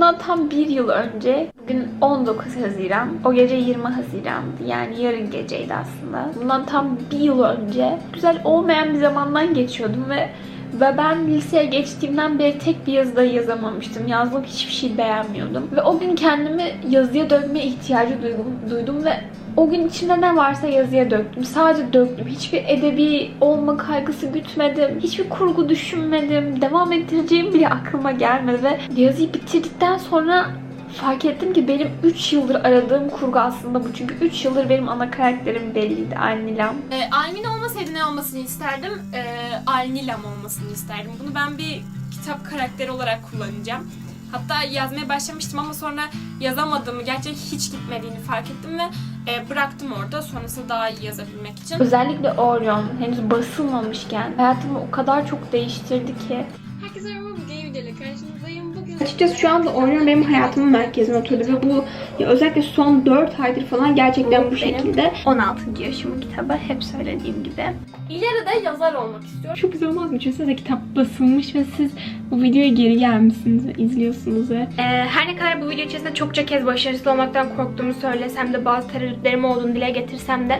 Bundan tam bir yıl önce, bugün 19 Haziran, o gece 20 Haziran'dı. Yani yarın geceydi aslında. Bundan tam bir yıl önce güzel olmayan bir zamandan geçiyordum ve ve ben liseye geçtiğimden beri tek bir yazıda yazamamıştım. Yazdığım hiçbir şey beğenmiyordum. Ve o gün kendimi yazıya dökme ihtiyacı duydum, duydum ve o gün içimde ne varsa yazıya döktüm. Sadece döktüm. Hiçbir edebi olma kaygısı gütmedim. Hiçbir kurgu düşünmedim. Devam ettireceğim bile aklıma gelmedi ve yazıyı bitirdikten sonra fark ettim ki benim 3 yıldır aradığım kurgu aslında bu. Çünkü 3 yıldır benim ana karakterim belliydi. Alnilam. Ee, Almin olmasaydı ne olmasını isterdim? Ee, Alnilam olmasını isterdim. Bunu ben bir kitap karakteri olarak kullanacağım. Hatta yazmaya başlamıştım ama sonra yazamadığımı, gerçekten hiç gitmediğini fark ettim ve e, bıraktım orada. Sonrasında daha iyi yazabilmek için. Özellikle Orion henüz basılmamışken hayatımı o kadar çok değiştirdi ki. Herkese merhaba, bugün yeni videoyla karşınızdayım. Açıkçası şu anda Orion benim hayatımın merkezine oturdu ve bu ya özellikle son 4 aydır falan gerçekten bu, benim şekilde. 16. yaşımın kitabı hep söylediğim gibi. ileride yazar olmak istiyorum. Çok güzel olmaz mı? Düşünsenize kitap basılmış ve siz bu videoya geri gelmişsiniz ve izliyorsunuz ve Ee, her ne kadar bu video içerisinde çokça kez başarısız olmaktan korktuğumu söylesem de bazı tereddütlerim olduğunu dile getirsem de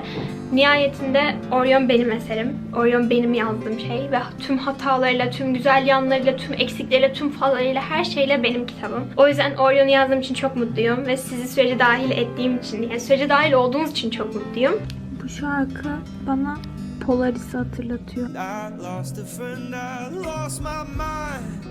nihayetinde Orion benim eserim. Orion benim yazdığım şey ve tüm hatalarıyla, tüm güzel yanlarıyla, tüm eksikleriyle, tüm fallarıyla her şeyle benim kitabım. O yüzden Orion'u yazdığım için çok mutluyum ve sizi sürece dahil ettiğim için, yani sürece dahil olduğunuz için çok mutluyum. Bu şarkı bana Polaris'i hatırlatıyor.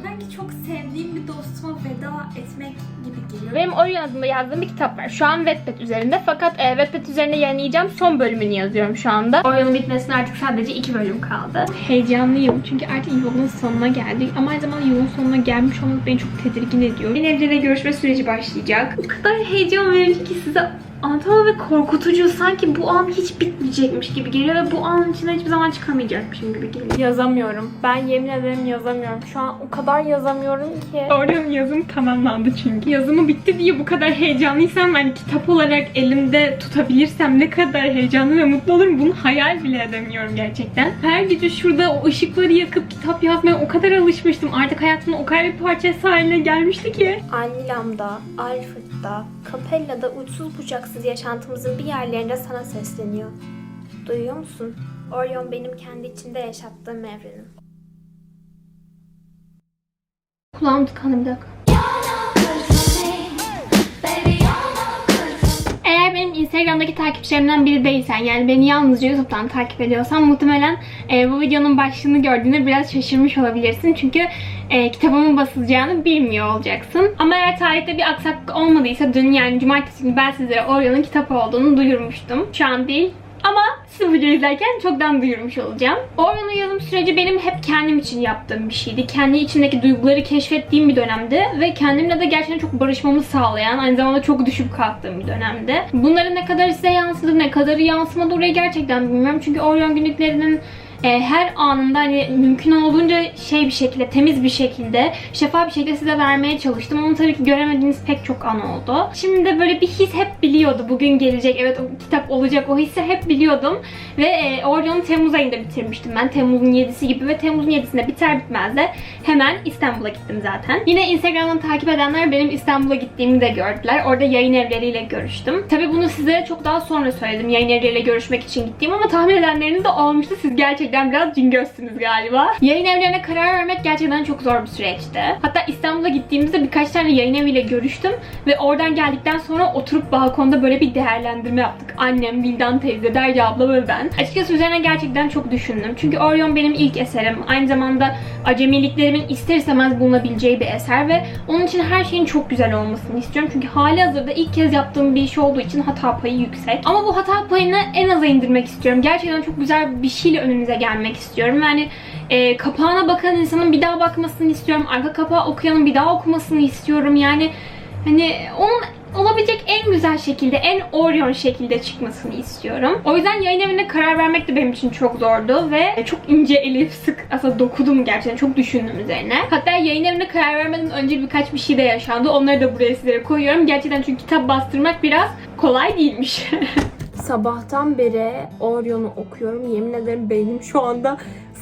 Sanki çok sevdiğim bir dostuma veda etmek gibi geliyor. Benim Orion adında yazdığım bir kitap var. Şu an Wattpad üzerinde fakat e, Wattpad üzerinde yayınlayacağım son bölümünü yazıyorum şu anda. Orion'un bitmesine artık sadece iki bölüm kaldı. heyecanlıyım çünkü artık yolun sonuna geldik ama aynı zamanda yolun sonuna gelmiş olmak beni çok tedirgin ediyor. Yeni evlere görüşme süreci başlayacak. O kadar heyecan verici ki size anlatamam ve korkutucu. Sanki bu an hiç bitmeyecekmiş gibi geliyor ve bu anın içinden hiçbir zaman çıkamayacakmışım gibi geliyor. Yazamıyorum. Ben yemin ederim yazamıyorum. Şu an o kadar yazamıyorum ki. Orion yazım tamamlandı çünkü. Yazımı bitti diye bu kadar heyecanlıysam hani kitap olarak elimde tutabilirsem ne kadar heyecanlı ve mutlu olurum bunu hayal bile edemiyorum gerçekten. Her gece şurada o ışıkları yakıp kitap yazmaya o kadar alışmıştım. Artık hayatımın o kadar bir parçası haline gelmişti ki. Almilam'da, Alfred'da, Capella'da uçsuz bucaksız yaşantımızın bir yerlerinde sana sesleniyor. Duyuyor musun? Orion benim kendi içinde yaşattığım evrenim. Kulağım tıkandı bir dakika. Eğer benim Instagram'daki takipçilerimden biri değilsen yani beni yalnızca YouTube'dan takip ediyorsan muhtemelen e, bu videonun başlığını gördüğünde biraz şaşırmış olabilirsin. Çünkü e, kitabımın basılacağını bilmiyor olacaksın. Ama eğer tarihte bir aksaklık olmadıysa dün yani cumartesi günü ben sizlere Orion'un kitabı olduğunu duyurmuştum. Şu an değil. Ama siz bu videoyu izlerken çoktan duyurmuş olacağım. Orion'un yazım süreci benim hep kendim için yaptığım bir şeydi. Kendi içindeki duyguları keşfettiğim bir dönemdi. Ve kendimle de gerçekten çok barışmamı sağlayan, aynı zamanda çok düşüp kalktığım bir dönemdi. Bunların ne kadar size yansıdı, ne kadarı yansımadı orayı gerçekten bilmiyorum. Çünkü Orion günlüklerinin e, her anında hani mümkün olduğunca şey bir şekilde, temiz bir şekilde, şeffaf bir şekilde size vermeye çalıştım. Ama tabii ki göremediğiniz pek çok an oldu. Şimdi de böyle bir his hep biliyordu. Bugün gelecek, evet o kitap olacak o hissi hep biliyordum. Ve e, Orion'u Temmuz ayında bitirmiştim ben. Temmuz'un 7'si gibi ve Temmuz'un 7'sinde biter bitmez de hemen İstanbul'a gittim zaten. Yine Instagram'dan takip edenler benim İstanbul'a gittiğimi de gördüler. Orada yayın evleriyle görüştüm. Tabii bunu sizlere çok daha sonra söyledim yayın evleriyle görüşmek için gittiğim ama tahmin edenleriniz de olmuştu. Siz gerçekten biraz cingözsünüz galiba. Yayın evlerine karar vermek gerçekten çok zor bir süreçti. Hatta İstanbul'a gittiğimizde birkaç tane yayın eviyle görüştüm ve oradan geldikten sonra oturup balkonda böyle bir değerlendirme yaptık. Annem, Vildan teyze, Derya abla ve ben. Açıkçası üzerine gerçekten çok düşündüm. Çünkü Orion benim ilk eserim. Aynı zamanda acemiliklerimin ister istemez bulunabileceği bir eser ve onun için her şeyin çok güzel olmasını istiyorum. Çünkü hali hazırda ilk kez yaptığım bir iş olduğu için hata payı yüksek. Ama bu hata payını en aza indirmek istiyorum. Gerçekten çok güzel bir şeyle önünüze gelmek istiyorum. Yani e, kapağına bakan insanın bir daha bakmasını istiyorum. Arka kapağı okuyanın bir daha okumasını istiyorum. Yani hani onun olabilecek en güzel şekilde, en Orion şekilde çıkmasını istiyorum. O yüzden yayın evine karar vermek de benim için çok zordu ve çok ince elif sık aslında dokudum gerçekten. Çok düşündüm üzerine. Hatta yayın evine karar vermeden önce birkaç bir şey de yaşandı. Onları da buraya sizlere koyuyorum. Gerçekten çünkü kitap bastırmak biraz kolay değilmiş. Sabahtan beri Orion'u okuyorum. Yemin ederim beynim şu anda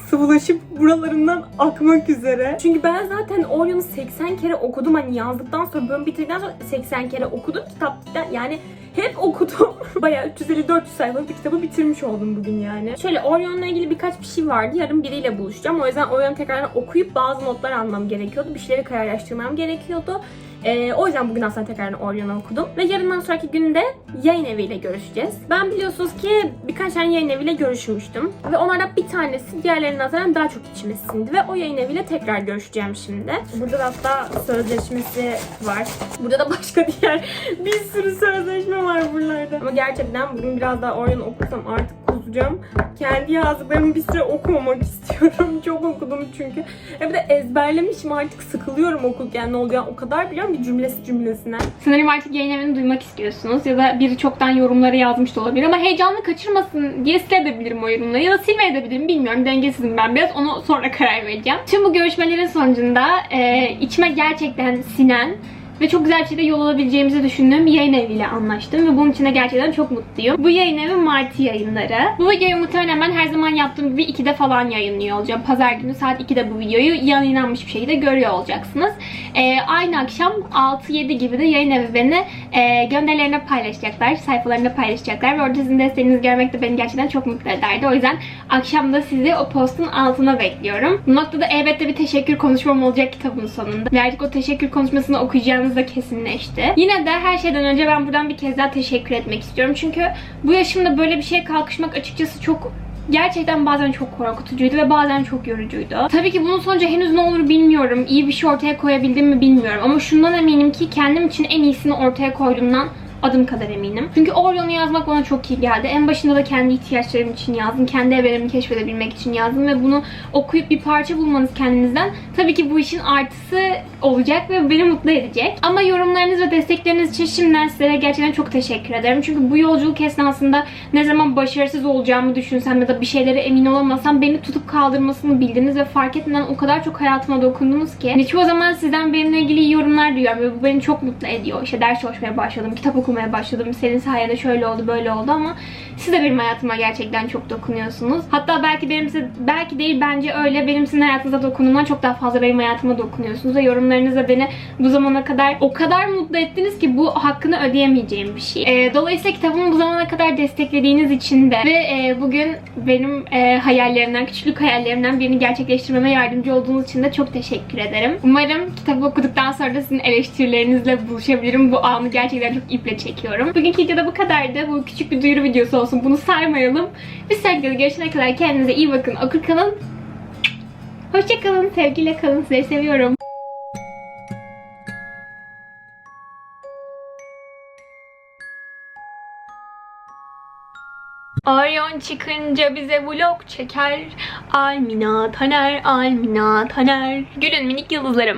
sıvılaşıp buralarından akmak üzere. Çünkü ben zaten Orion'u 80 kere okudum. Hani yazdıktan sonra bölüm bitirdikten sonra 80 kere okudum kitaptan. Yani hep okudum. Bayağı 350-400 sayfalık bir kitabı bitirmiş oldum bugün yani. Şöyle Orion'la ilgili birkaç bir şey vardı. Yarın biriyle buluşacağım. O yüzden Orion'u tekrardan okuyup bazı notlar almam gerekiyordu. Bir şeyleri kararlaştırmam gerekiyordu. Ee, o yüzden bugün aslında tekrardan Orion'u okudum. Ve yarından sonraki günde yayın eviyle görüşeceğiz. Ben biliyorsunuz ki birkaç tane yayın eviyle görüşmüştüm. Ve onlardan bir tanesi diğerlerine nazaran daha çok içime sindi. Ve o yayın eviyle tekrar görüşeceğim şimdi. Burada da hatta sözleşmesi var. Burada da başka diğer bir sürü sözleşme var buralarda. Ama gerçekten bugün biraz daha Orion okusam artık kusacağım. Kendi yazdıklarımı bir süre okumamak istiyorum. Çok okudum çünkü. E bir de ezberlemişim artık sıkılıyorum okurken ne oluyor. O kadar biliyorum ki cümlesi cümlesine. Sanırım artık yayın evini duymak istiyorsunuz ya da biri çoktan yorumları yazmış da olabilir ama heyecanlı kaçırmasın diye silebilirim o yorumları ya da silmeyebilirim bilmiyorum dengesizim ben biraz onu sonra karar vereceğim. Tüm bu görüşmelerin sonucunda e, içime gerçekten sinen ve çok güzel bir şekilde yol alabileceğimizi düşündüğüm bir yayın eviyle anlaştım ve bunun için de gerçekten çok mutluyum. Bu yayın evi Marti yayınları. Bu videoyu muhtemelen ben her zaman yaptığım gibi 2'de falan yayınlıyor olacağım. Pazar günü saat 2'de bu videoyu yayınlanmış bir şekilde görüyor olacaksınız. Ee, aynı akşam 6-7 gibi de yayın evi beni e, gönderilerine paylaşacaklar, sayfalarında paylaşacaklar ve orada sizin desteğinizi görmek de beni gerçekten çok mutlu ederdi. O yüzden akşam da sizi o postun altına bekliyorum. Bu noktada elbette bir teşekkür konuşmam olacak kitabın sonunda. Ve artık o teşekkür konuşmasını okuyacağınız da kesinleşti. Yine de her şeyden önce ben buradan bir kez daha teşekkür etmek istiyorum. Çünkü bu yaşımda böyle bir şeye kalkışmak açıkçası çok gerçekten bazen çok korkutucuydu ve bazen çok yorucuydu. Tabii ki bunun sonucu henüz ne olur bilmiyorum. İyi bir şey ortaya koyabildim mi bilmiyorum. Ama şundan eminim ki kendim için en iyisini ortaya koyduğumdan adım kadar eminim. Çünkü Orion'u yazmak bana çok iyi geldi. En başında da kendi ihtiyaçlarım için yazdım. Kendi evrenimi keşfedebilmek için yazdım ve bunu okuyup bir parça bulmanız kendinizden tabii ki bu işin artısı olacak ve beni mutlu edecek. Ama yorumlarınız ve destekleriniz için şimdiden sizlere gerçekten çok teşekkür ederim. Çünkü bu yolculuk esnasında ne zaman başarısız olacağımı düşünsem ya da bir şeylere emin olamasam beni tutup kaldırmasını bildiniz ve fark etmeden o kadar çok hayatıma dokundunuz ki. Hani çoğu zaman sizden benimle ilgili yorumlar duyuyorum ve bu beni çok mutlu ediyor. İşte ders çalışmaya başladım, kitap okumaya başladım. Senin sayende şöyle oldu, böyle oldu ama siz de benim hayatıma gerçekten çok dokunuyorsunuz. Hatta belki benim size, belki değil bence öyle benim sizin hayatınıza dokunduğumdan çok daha fazla benim hayatıma dokunuyorsunuz ve yorumlarınızla beni bu zamana kadar o kadar mutlu ettiniz ki bu hakkını ödeyemeyeceğim bir şey. Ee, dolayısıyla kitabımı bu zamana kadar desteklediğiniz için de ve e, bugün benim e, hayallerimden, küçülük hayallerimden birini gerçekleştirmeme yardımcı olduğunuz için de çok teşekkür ederim. Umarım kitabı okuduktan sonra da sizin eleştirilerinizle buluşabilirim. Bu anı gerçekten çok iple çekiyorum. Bugünkü videoda bu kadardı. Bu küçük bir duyuru videosu olsun. Bunu saymayalım. Bir sonraki videoda görüşene kadar kendinize iyi bakın. Okur kalın. Hoşçakalın. Sevgiyle kalın. Sizleri seviyorum. Orion çıkınca bize vlog çeker. Almina Taner, Almina Taner. Gülün minik yıldızlarım.